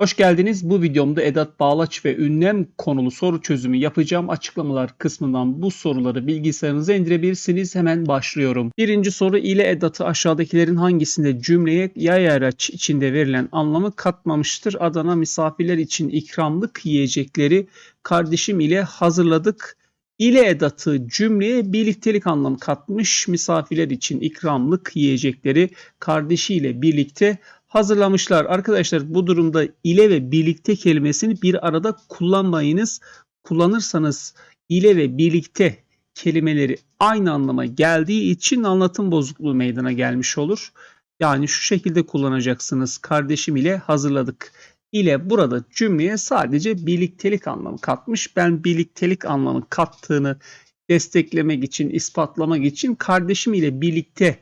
Hoş geldiniz. Bu videomda edat bağlaç ve ünlem konulu soru çözümü yapacağım. Açıklamalar kısmından bu soruları bilgisayarınıza indirebilirsiniz. Hemen başlıyorum. Birinci soru ile edatı aşağıdakilerin hangisinde cümleye yay araç içinde verilen anlamı katmamıştır? Adana misafirler için ikramlık yiyecekleri kardeşim ile hazırladık. İle edatı cümleye birliktelik anlamı katmış. Misafirler için ikramlık yiyecekleri kardeşiyle birlikte hazırlamışlar. Arkadaşlar bu durumda ile ve birlikte kelimesini bir arada kullanmayınız. Kullanırsanız ile ve birlikte kelimeleri aynı anlama geldiği için anlatım bozukluğu meydana gelmiş olur. Yani şu şekilde kullanacaksınız. Kardeşim ile hazırladık. ile burada cümleye sadece birliktelik anlamı katmış. Ben birliktelik anlamı kattığını desteklemek için, ispatlamak için kardeşim ile birlikte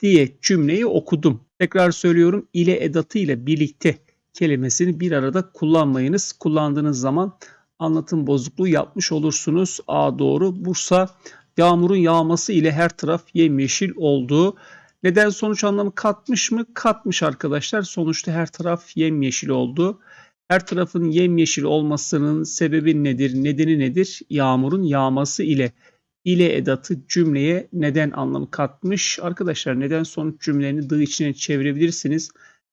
diye cümleyi okudum. Tekrar söylüyorum ile edatı ile birlikte kelimesini bir arada kullanmayınız. Kullandığınız zaman anlatım bozukluğu yapmış olursunuz. A doğru. Bursa yağmurun yağması ile her taraf yemyeşil oldu. Neden sonuç anlamı katmış mı? Katmış arkadaşlar. Sonuçta her taraf yemyeşil oldu. Her tarafın yemyeşil olmasının sebebi nedir? Nedeni nedir? Yağmurun yağması ile ile edatı cümleye neden anlamı katmış. Arkadaşlar neden sonuç cümlelerini dı içine çevirebilirsiniz.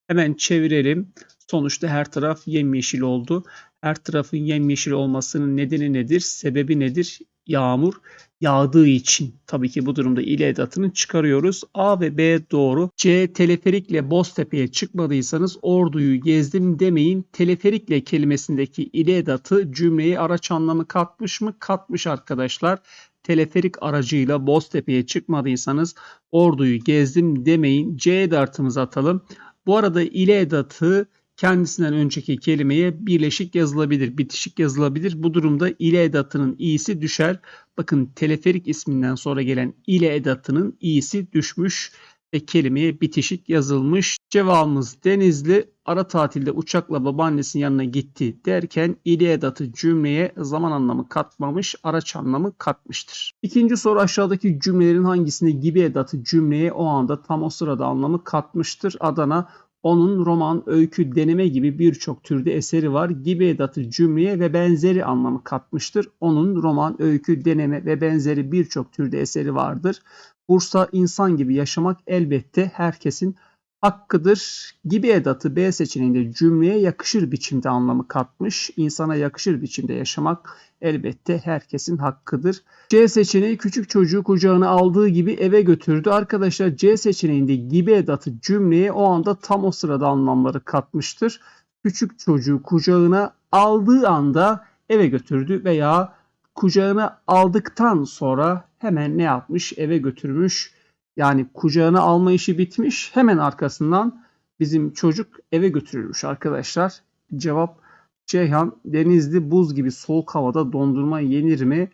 Hemen çevirelim. Sonuçta her taraf yemyeşil oldu. Her tarafın yemyeşil olmasının nedeni nedir? Sebebi nedir? Yağmur yağdığı için. Tabii ki bu durumda ile edatını çıkarıyoruz. A ve B doğru. C teleferikle Boztepe'ye çıkmadıysanız orduyu gezdim demeyin. Teleferikle kelimesindeki ile edatı cümleyi araç anlamı katmış mı? Katmış arkadaşlar teleferik aracıyla Boztepe'ye çıkmadıysanız orduyu gezdim demeyin. C edatımızı atalım. Bu arada ile edatı kendisinden önceki kelimeye birleşik yazılabilir, bitişik yazılabilir. Bu durumda ile edatının i'si düşer. Bakın teleferik isminden sonra gelen ile edatının i'si düşmüş ve kelimeye bitişik yazılmış. Cevabımız Denizli ara tatilde uçakla babaannesinin yanına gitti derken ile edatı cümleye zaman anlamı katmamış, araç anlamı katmıştır. İkinci soru aşağıdaki cümlelerin hangisinde gibi edatı cümleye o anda tam o sırada anlamı katmıştır? Adana onun roman, öykü, deneme gibi birçok türde eseri var. Gibi edatı cümleye ve benzeri anlamı katmıştır. Onun roman, öykü, deneme ve benzeri birçok türde eseri vardır. Bursa insan gibi yaşamak elbette herkesin hakkıdır gibi edatı B seçeneğinde cümleye yakışır biçimde anlamı katmış. İnsana yakışır biçimde yaşamak elbette herkesin hakkıdır. C seçeneği küçük çocuğu kucağına aldığı gibi eve götürdü. Arkadaşlar C seçeneğinde gibi edatı cümleye o anda tam o sırada anlamları katmıştır. Küçük çocuğu kucağına aldığı anda eve götürdü veya kucağına aldıktan sonra hemen ne yapmış? Eve götürmüş. Yani kucağına alma işi bitmiş. Hemen arkasından bizim çocuk eve götürülmüş arkadaşlar. Cevap Ceyhan denizli buz gibi soğuk havada dondurma yenir mi?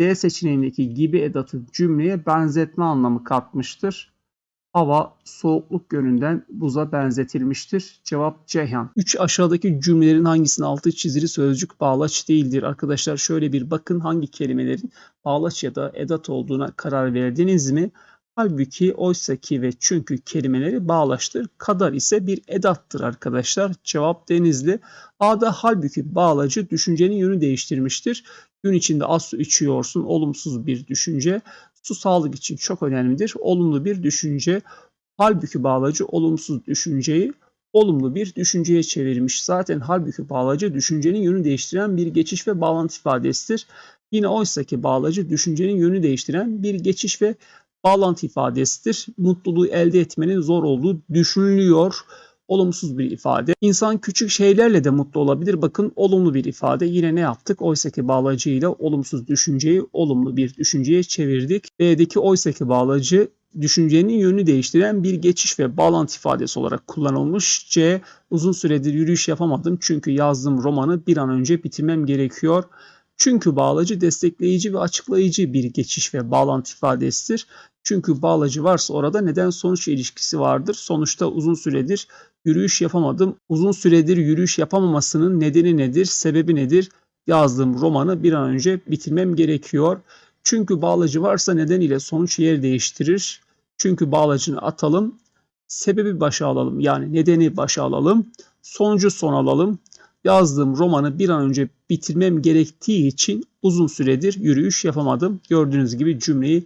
D seçeneğindeki gibi edatı cümleye benzetme anlamı katmıştır. Hava soğukluk yönünden buza benzetilmiştir. Cevap Ceyhan. 3 aşağıdaki cümlelerin hangisinin altı çizili sözcük bağlaç değildir? Arkadaşlar şöyle bir bakın hangi kelimelerin bağlaç ya da edat olduğuna karar verdiniz mi? Halbuki oysaki ve çünkü kelimeleri bağlaştır. Kadar ise bir edattır arkadaşlar. Cevap Denizli. A'da halbuki bağlacı düşüncenin yönü değiştirmiştir. Gün içinde az su içiyorsun. Olumsuz bir düşünce. Su sağlık için çok önemlidir. Olumlu bir düşünce. Halbuki bağlacı olumsuz düşünceyi olumlu bir düşünceye çevirmiş. Zaten halbuki bağlacı düşüncenin yönü değiştiren bir geçiş ve bağlantı ifadesidir. Yine oysaki bağlacı düşüncenin yönü değiştiren bir geçiş ve bağlantı ifadesidir. Mutluluğu elde etmenin zor olduğu düşünülüyor. Olumsuz bir ifade. İnsan küçük şeylerle de mutlu olabilir. Bakın olumlu bir ifade. Yine ne yaptık? Oysaki bağlacıyla olumsuz düşünceyi olumlu bir düşünceye çevirdik. B'deki oysaki bağlacı düşüncenin yönünü değiştiren bir geçiş ve bağlantı ifadesi olarak kullanılmış. C. Uzun süredir yürüyüş yapamadım çünkü yazdığım romanı bir an önce bitirmem gerekiyor. Çünkü bağlacı destekleyici ve açıklayıcı bir geçiş ve bağlantı ifadesidir. Çünkü bağlacı varsa orada neden sonuç ilişkisi vardır. Sonuçta uzun süredir yürüyüş yapamadım. Uzun süredir yürüyüş yapamamasının nedeni nedir? Sebebi nedir? Yazdığım romanı bir an önce bitirmem gerekiyor. Çünkü bağlacı varsa neden ile sonuç yer değiştirir. Çünkü bağlacını atalım. Sebebi başa alalım. Yani nedeni başa alalım. Sonuncu son alalım. Yazdığım romanı bir an önce bitirmem gerektiği için uzun süredir yürüyüş yapamadım. Gördüğünüz gibi cümleyi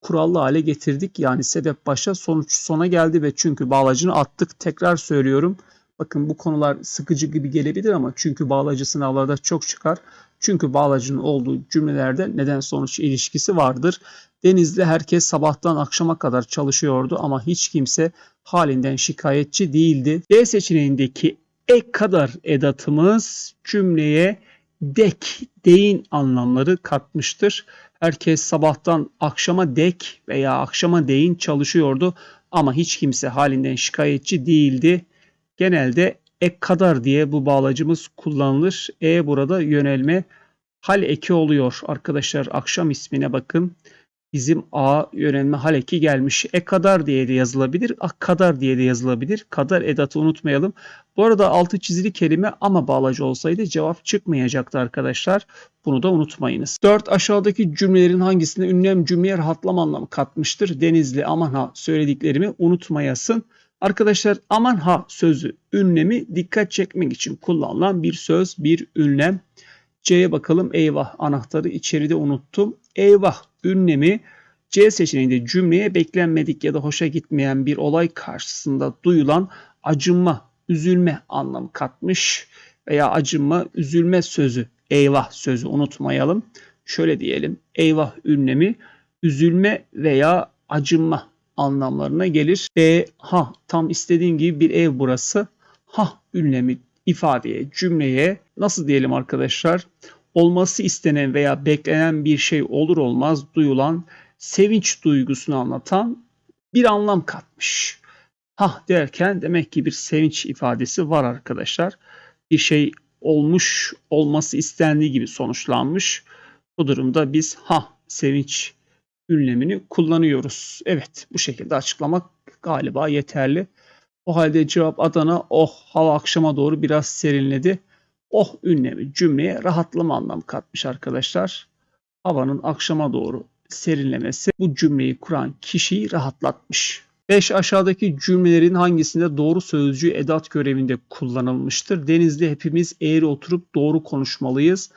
kurallı hale getirdik. Yani sebep başa sonuç sona geldi ve çünkü bağlacını attık. Tekrar söylüyorum. Bakın bu konular sıkıcı gibi gelebilir ama çünkü bağlacı sınavlarda çok çıkar. Çünkü bağlacının olduğu cümlelerde neden sonuç ilişkisi vardır. Denizli herkes sabahtan akşama kadar çalışıyordu ama hiç kimse halinden şikayetçi değildi. D seçeneğindeki ek kadar edatımız cümleye dek, deyin anlamları katmıştır. Herkes sabahtan akşama dek veya akşama değin çalışıyordu ama hiç kimse halinden şikayetçi değildi. Genelde ek kadar diye bu bağlacımız kullanılır. E burada yönelme hal eki oluyor. Arkadaşlar akşam ismine bakın. Bizim A yönelme hal eki gelmiş. E kadar diye de yazılabilir. A kadar diye de yazılabilir. Kadar edatı unutmayalım. Bu arada altı çizili kelime ama bağlacı olsaydı cevap çıkmayacaktı arkadaşlar. Bunu da unutmayınız. 4 aşağıdaki cümlelerin hangisinde ünlem cümleye rahatlama anlamı katmıştır? Denizli aman ha söylediklerimi unutmayasın. Arkadaşlar aman ha sözü ünlemi dikkat çekmek için kullanılan bir söz, bir ünlem. C'ye bakalım. Eyvah anahtarı içeride unuttum. Eyvah ünlemi C seçeneğinde cümleye beklenmedik ya da hoşa gitmeyen bir olay karşısında duyulan acınma, üzülme anlamı katmış veya acınma, üzülme sözü, eyvah sözü unutmayalım. Şöyle diyelim. Eyvah ünlemi üzülme veya acınma anlamlarına gelir. B, ha tam istediğim gibi bir ev burası. Ha ünlemi ifadeye, cümleye nasıl diyelim arkadaşlar? Olması istenen veya beklenen bir şey olur olmaz duyulan sevinç duygusunu anlatan bir anlam katmış. Ha derken demek ki bir sevinç ifadesi var arkadaşlar. Bir şey olmuş, olması istendiği gibi sonuçlanmış. Bu durumda biz ha sevinç ünlemini kullanıyoruz. Evet bu şekilde açıklamak galiba yeterli. O halde cevap Adana. Oh hava akşama doğru biraz serinledi. Oh ünlemi cümleye rahatlama anlamı katmış arkadaşlar. Havanın akşama doğru serinlemesi bu cümleyi kuran kişiyi rahatlatmış. 5 aşağıdaki cümlelerin hangisinde doğru sözcüğü edat görevinde kullanılmıştır? Denizde hepimiz eğri oturup doğru konuşmalıyız.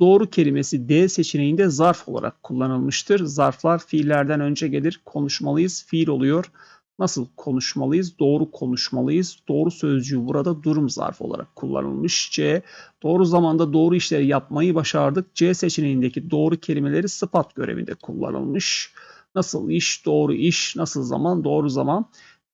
Doğru kelimesi D seçeneğinde zarf olarak kullanılmıştır. Zarflar fiillerden önce gelir. Konuşmalıyız fiil oluyor. Nasıl konuşmalıyız? Doğru konuşmalıyız. Doğru sözcüğü burada durum zarf olarak kullanılmış. C. Doğru zamanda doğru işleri yapmayı başardık. C seçeneğindeki doğru kelimeleri sıfat görevinde kullanılmış. Nasıl iş, doğru iş, nasıl zaman, doğru zaman.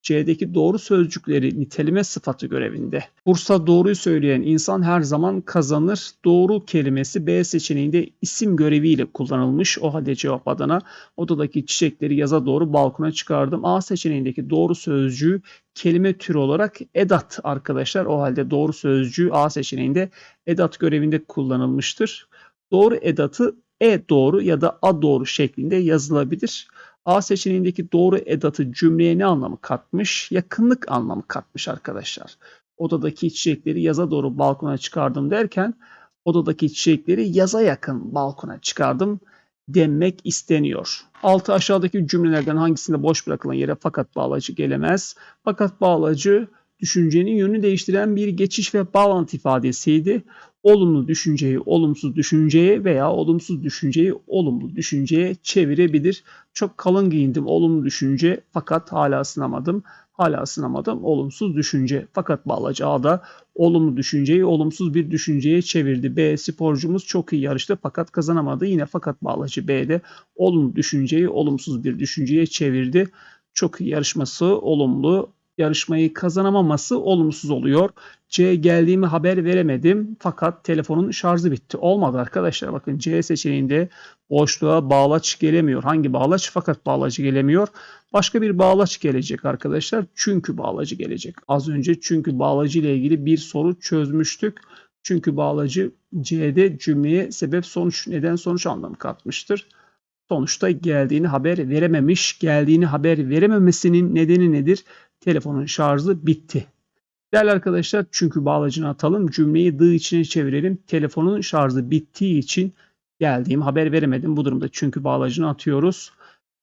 C'deki doğru sözcükleri nitelime sıfatı görevinde. Bursa doğruyu söyleyen insan her zaman kazanır. Doğru kelimesi B seçeneğinde isim göreviyle kullanılmış. O halde cevap adına odadaki çiçekleri yaza doğru balkona çıkardım. A seçeneğindeki doğru sözcüğü kelime türü olarak edat arkadaşlar. O halde doğru sözcüğü A seçeneğinde edat görevinde kullanılmıştır. Doğru edatı e doğru ya da a doğru şeklinde yazılabilir. A seçeneğindeki doğru edatı cümleye ne anlamı katmış? Yakınlık anlamı katmış arkadaşlar. Odadaki çiçekleri yaza doğru balkona çıkardım derken odadaki çiçekleri yaza yakın balkona çıkardım demek isteniyor. Altı aşağıdaki cümlelerden hangisinde boş bırakılan yere fakat bağlacı gelemez? Fakat bağlacı düşüncenin yönünü değiştiren bir geçiş ve bağlantı ifadesiydi. Olumlu düşünceyi olumsuz düşünceye veya olumsuz düşünceyi olumlu düşünceye çevirebilir. Çok kalın giyindim olumlu düşünce fakat hala ısınamadım. Hala ısınamadım olumsuz düşünce. Fakat bağlacı A'da olumlu düşünceyi olumsuz bir düşünceye çevirdi. B sporcumuz çok iyi yarıştı fakat kazanamadı. Yine fakat bağlacı B'de olumlu düşünceyi olumsuz bir düşünceye çevirdi. Çok iyi yarışması olumlu yarışmayı kazanamaması olumsuz oluyor. C geldiğimi haber veremedim fakat telefonun şarjı bitti. Olmadı arkadaşlar bakın C seçeneğinde boşluğa bağlaç gelemiyor. Hangi bağlaç? Fakat bağlacı gelemiyor. Başka bir bağlaç gelecek arkadaşlar. Çünkü bağlacı gelecek. Az önce çünkü bağlacı ile ilgili bir soru çözmüştük. Çünkü bağlacı C'de cümleye sebep sonuç neden sonuç anlamı katmıştır. Sonuçta geldiğini haber verememiş. Geldiğini haber verememesinin nedeni nedir? Telefonun şarjı bitti. Değerli arkadaşlar çünkü bağlacını atalım. Cümleyi dı içine çevirelim. Telefonun şarjı bittiği için geldiğim haber veremedim. Bu durumda çünkü bağlacını atıyoruz.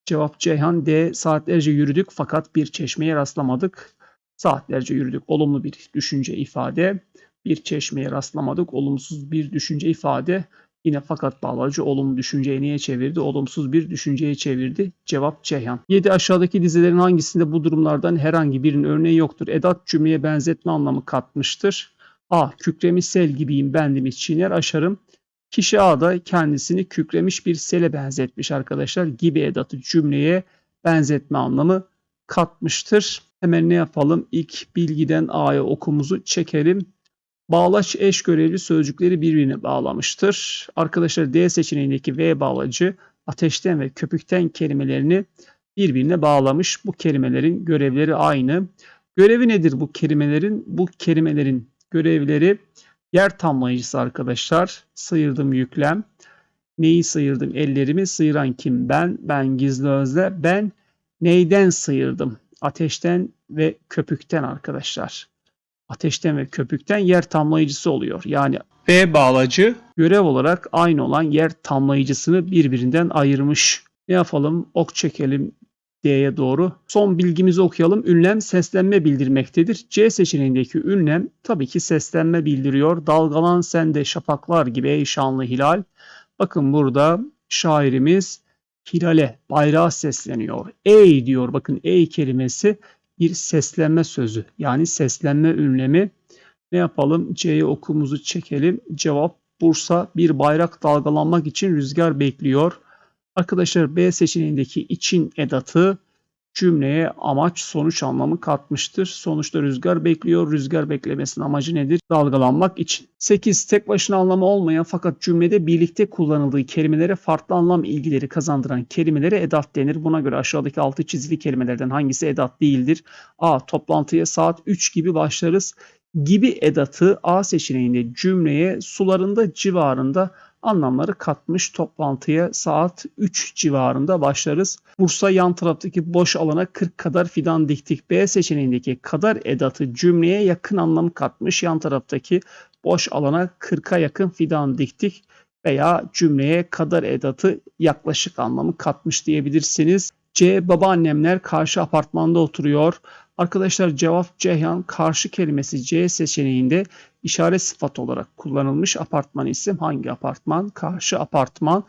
Cevap Ceyhan D. Saatlerce yürüdük fakat bir çeşmeye rastlamadık. Saatlerce yürüdük. Olumlu bir düşünce ifade. Bir çeşmeye rastlamadık. Olumsuz bir düşünce ifade. Yine fakat bağlacı olumlu düşünceyi niye çevirdi? Olumsuz bir düşünceye çevirdi. Cevap Ceyhan. 7 aşağıdaki dizelerin hangisinde bu durumlardan herhangi birinin örneği yoktur? Edat cümleye benzetme anlamı katmıştır. A. Kükremiş sel gibiyim bendimi çiğner aşarım. Kişi A da kendisini kükremiş bir sele benzetmiş arkadaşlar. Gibi edatı cümleye benzetme anlamı katmıştır. Hemen ne yapalım? İlk bilgiden A'ya okumuzu çekelim. Bağlaç eş görevli sözcükleri birbirine bağlamıştır. Arkadaşlar D seçeneğindeki V bağlacı ateşten ve köpükten kelimelerini birbirine bağlamış. Bu kelimelerin görevleri aynı. Görevi nedir bu kelimelerin? Bu kelimelerin görevleri yer tamlayıcısı arkadaşlar. Sıyırdım yüklem. Neyi sıyırdım? Ellerimi sıyıran kim? Ben. Ben gizli özle. Ben neyden sıyırdım? Ateşten ve köpükten arkadaşlar ateşten ve köpükten yer tamlayıcısı oluyor. Yani V bağlacı görev olarak aynı olan yer tamlayıcısını birbirinden ayırmış. Ne yapalım? Ok çekelim D'ye doğru. Son bilgimizi okuyalım. Ünlem seslenme bildirmektedir. C seçeneğindeki ünlem tabii ki seslenme bildiriyor. Dalgalan sende şafaklar gibi ey şanlı hilal. Bakın burada şairimiz hilale, bayrağa sesleniyor. Ey diyor bakın ey kelimesi bir seslenme sözü. Yani seslenme ünlemi. Ne yapalım? C'ye okumuzu çekelim. Cevap Bursa bir bayrak dalgalanmak için rüzgar bekliyor. Arkadaşlar B seçeneğindeki için edatı cümleye amaç sonuç anlamı katmıştır. Sonuçta rüzgar bekliyor. Rüzgar beklemesinin amacı nedir? Dalgalanmak için. 8. Tek başına anlamı olmayan fakat cümlede birlikte kullanıldığı kelimelere farklı anlam ilgileri kazandıran kelimelere edat denir. Buna göre aşağıdaki altı çizili kelimelerden hangisi edat değildir? A. Toplantıya saat 3 gibi başlarız. Gibi edatı A seçeneğinde cümleye sularında civarında anlamları katmış. Toplantıya saat 3 civarında başlarız. Bursa yan taraftaki boş alana 40 kadar fidan diktik. B seçeneğindeki kadar edatı cümleye yakın anlam katmış. Yan taraftaki boş alana 40'a yakın fidan diktik veya cümleye kadar edatı yaklaşık anlamı katmış diyebilirsiniz. C. Babaannemler karşı apartmanda oturuyor. Arkadaşlar cevap Ceyhan karşı kelimesi C seçeneğinde işaret sıfat olarak kullanılmış apartman isim. Hangi apartman? Karşı apartman.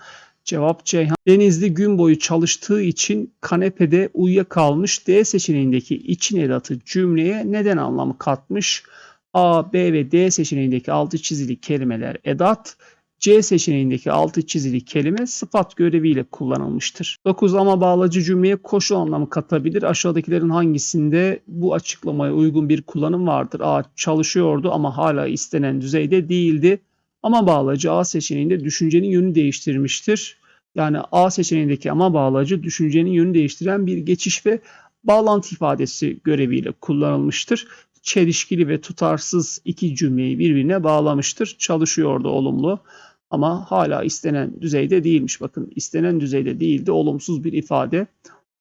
Cevap Ceyhan. Denizli gün boyu çalıştığı için kanepede uyuyakalmış. D seçeneğindeki için edatı cümleye neden anlamı katmış? A, B ve D seçeneğindeki altı çizili kelimeler edat. C seçeneğindeki altı çizili kelime sıfat göreviyle kullanılmıştır. 9 ama bağlacı cümleye koşul anlamı katabilir. Aşağıdakilerin hangisinde bu açıklamaya uygun bir kullanım vardır? A. Çalışıyordu ama hala istenen düzeyde değildi. Ama bağlacı A seçeneğinde düşüncenin yönünü değiştirmiştir. Yani A seçeneğindeki ama bağlacı düşüncenin yönünü değiştiren bir geçiş ve bağlantı ifadesi göreviyle kullanılmıştır. Çelişkili ve tutarsız iki cümleyi birbirine bağlamıştır. Çalışıyordu olumlu ama hala istenen düzeyde değilmiş. Bakın istenen düzeyde değildi olumsuz bir ifade.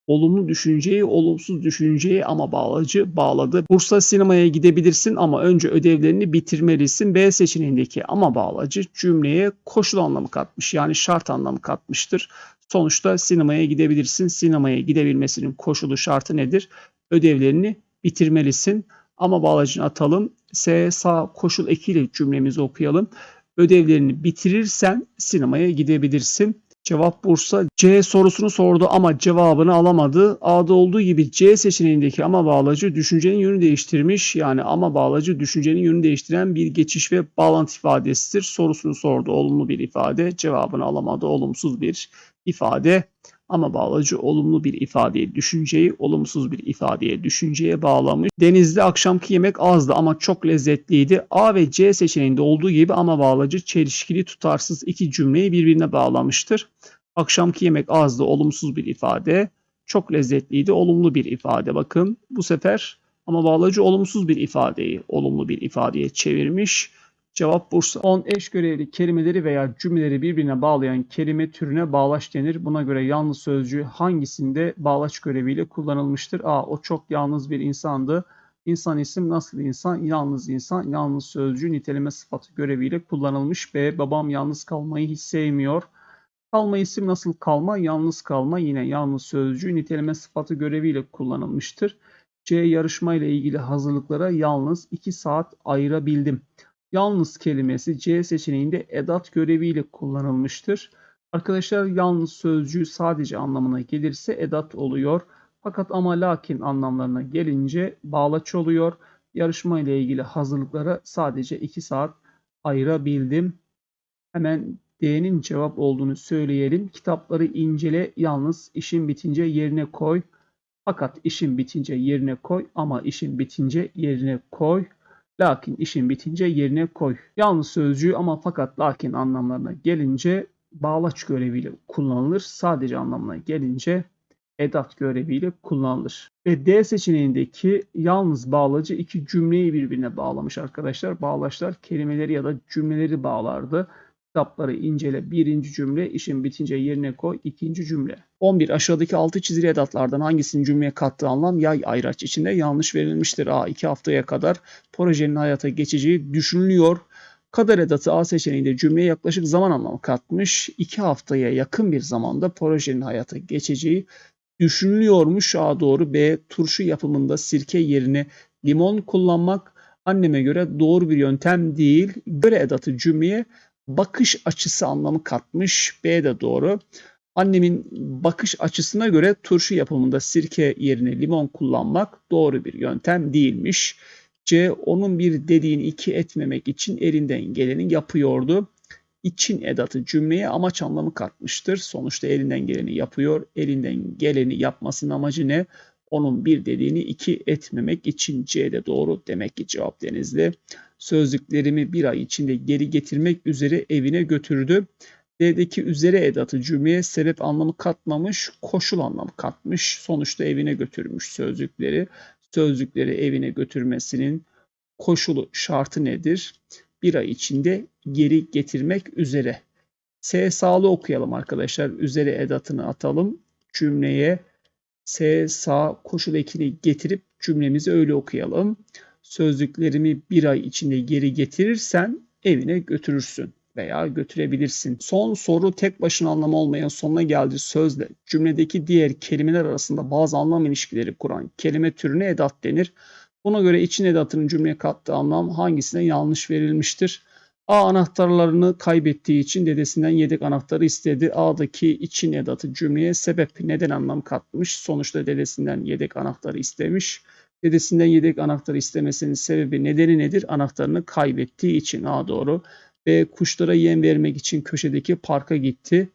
Olumlu düşünceyi olumsuz düşünceyi ama bağlacı bağladı. Bursa sinemaya gidebilirsin ama önce ödevlerini bitirmelisin. B seçeneğindeki ama bağlacı cümleye koşul anlamı katmış. Yani şart anlamı katmıştır. Sonuçta sinemaya gidebilirsin. Sinemaya gidebilmesinin koşulu şartı nedir? Ödevlerini bitirmelisin. Ama bağlacını atalım. S sağ koşul ekiyle cümlemizi okuyalım. Ödevlerini bitirirsen sinemaya gidebilirsin. Cevap Bursa. C sorusunu sordu ama cevabını alamadı. A'da olduğu gibi C seçeneğindeki ama bağlacı düşüncenin yönünü değiştirmiş. Yani ama bağlacı düşüncenin yönünü değiştiren bir geçiş ve bağlantı ifadesidir. Sorusunu sordu olumlu bir ifade. Cevabını alamadı olumsuz bir ifade. Ama bağlacı olumlu bir ifadeye düşünceyi olumsuz bir ifadeye düşünceye bağlamış. Denizde akşamki yemek azdı ama çok lezzetliydi. A ve C seçeneğinde olduğu gibi ama bağlacı çelişkili tutarsız iki cümleyi birbirine bağlamıştır. Akşamki yemek azdı olumsuz bir ifade. Çok lezzetliydi olumlu bir ifade. Bakın bu sefer ama bağlacı olumsuz bir ifadeyi olumlu bir ifadeye çevirmiş. Cevap Bursa. 10 eş görevli kelimeleri veya cümleleri birbirine bağlayan kelime türüne bağlaç denir. Buna göre yalnız sözcüğü hangisinde bağlaç göreviyle kullanılmıştır? A. O çok yalnız bir insandı. İnsan isim nasıl insan? Yalnız insan. Yalnız sözcüğü niteleme sıfatı göreviyle kullanılmış. B. Babam yalnız kalmayı hiç sevmiyor. Kalma isim nasıl kalma? Yalnız kalma yine yalnız sözcüğü niteleme sıfatı göreviyle kullanılmıştır. C. Yarışma ile ilgili hazırlıklara yalnız 2 saat ayırabildim. Yalnız kelimesi C seçeneğinde edat göreviyle kullanılmıştır. Arkadaşlar yalnız sözcüğü sadece anlamına gelirse edat oluyor. Fakat ama lakin anlamlarına gelince bağlaç oluyor. Yarışma ile ilgili hazırlıklara sadece 2 saat ayırabildim. Hemen D'nin cevap olduğunu söyleyelim. Kitapları incele yalnız işin bitince yerine koy. Fakat işin bitince yerine koy ama işin bitince yerine koy. Lakin işin bitince yerine koy. Yalnız sözcüğü ama fakat lakin anlamlarına gelince bağlaç göreviyle kullanılır. Sadece anlamına gelince edat göreviyle kullanılır. Ve D seçeneğindeki yalnız bağlacı iki cümleyi birbirine bağlamış arkadaşlar. Bağlaçlar kelimeleri ya da cümleleri bağlardı. Kitapları incele birinci cümle, işin bitince yerine koy ikinci cümle. 11. Aşağıdaki altı çizili edatlardan hangisinin cümleye kattığı anlam yay ayraç içinde yanlış verilmiştir. A. 2 haftaya kadar projenin hayata geçeceği düşünülüyor. Kadar edatı A seçeneğinde cümleye yaklaşık zaman anlamı katmış. 2 haftaya yakın bir zamanda projenin hayata geçeceği düşünülüyormuş. A doğru. B. Turşu yapımında sirke yerine limon kullanmak anneme göre doğru bir yöntem değil. Göre edatı cümleye bakış açısı anlamı katmış. B de doğru. Annemin bakış açısına göre turşu yapımında sirke yerine limon kullanmak doğru bir yöntem değilmiş. C. Onun bir dediğini iki etmemek için elinden geleni yapıyordu. İçin edatı cümleye amaç anlamı katmıştır. Sonuçta elinden geleni yapıyor. Elinden geleni yapmasının amacı ne? Onun bir dediğini iki etmemek için C'de doğru. Demek ki cevap denizli. Sözlüklerimi bir ay içinde geri getirmek üzere evine götürdü. D'deki üzere edatı cümleye sebep anlamı katmamış, koşul anlamı katmış. Sonuçta evine götürmüş sözlükleri. Sözlükleri evine götürmesinin koşulu şartı nedir? Bir ay içinde geri getirmek üzere. S sağlı okuyalım arkadaşlar. Üzere edatını atalım. Cümleye S sağ koşul ekini getirip cümlemizi öyle okuyalım. Sözlüklerimi bir ay içinde geri getirirsen evine götürürsün veya götürebilirsin. Son soru tek başına anlamı olmayan sonuna geldiği sözle cümledeki diğer kelimeler arasında bazı anlam ilişkileri kuran kelime türüne edat denir. Buna göre için edatının cümleye kattığı anlam hangisine yanlış verilmiştir? A anahtarlarını kaybettiği için dedesinden yedek anahtarı istedi. A'daki için edatı cümleye sebep neden anlam katmış. Sonuçta dedesinden yedek anahtarı istemiş. Dedesinden yedek anahtarı istemesinin sebebi nedeni nedir? Anahtarını kaybettiği için A doğru. B kuşlara yem vermek için köşedeki parka gitti.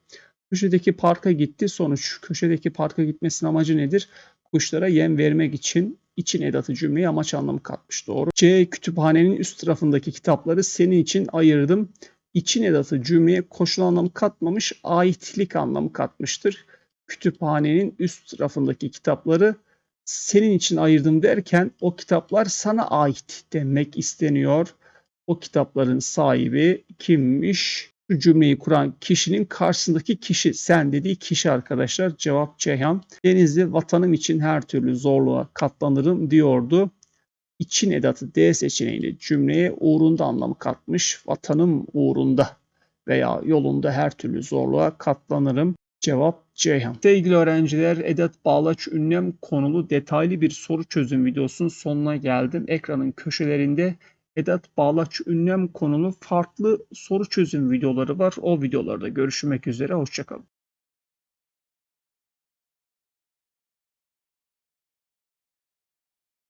Köşedeki parka gitti. Sonuç köşedeki parka gitmesinin amacı nedir? Kuşlara yem vermek için için edatı cümleye amaç anlamı katmış. Doğru. C. Kütüphanenin üst tarafındaki kitapları senin için ayırdım. İçin edatı cümleye koşul anlamı katmamış, aitlik anlamı katmıştır. Kütüphanenin üst tarafındaki kitapları senin için ayırdım derken o kitaplar sana ait demek isteniyor. O kitapların sahibi kimmiş? Cümleyi kuran kişinin karşısındaki kişi sen dediği kişi arkadaşlar. Cevap Ceyhan. Denizli vatanım için her türlü zorluğa katlanırım diyordu. İçin edatı D seçeneğiyle cümleye uğrunda anlamı katmış. Vatanım uğrunda veya yolunda her türlü zorluğa katlanırım. Cevap Ceyhan. Sevgili öğrenciler, edat bağlaç ünlem konulu detaylı bir soru çözüm videosunun sonuna geldim. Ekranın köşelerinde edat bağlaç ünlem konulu farklı soru çözüm videoları var. O videolarda görüşmek üzere. Hoşçakalın.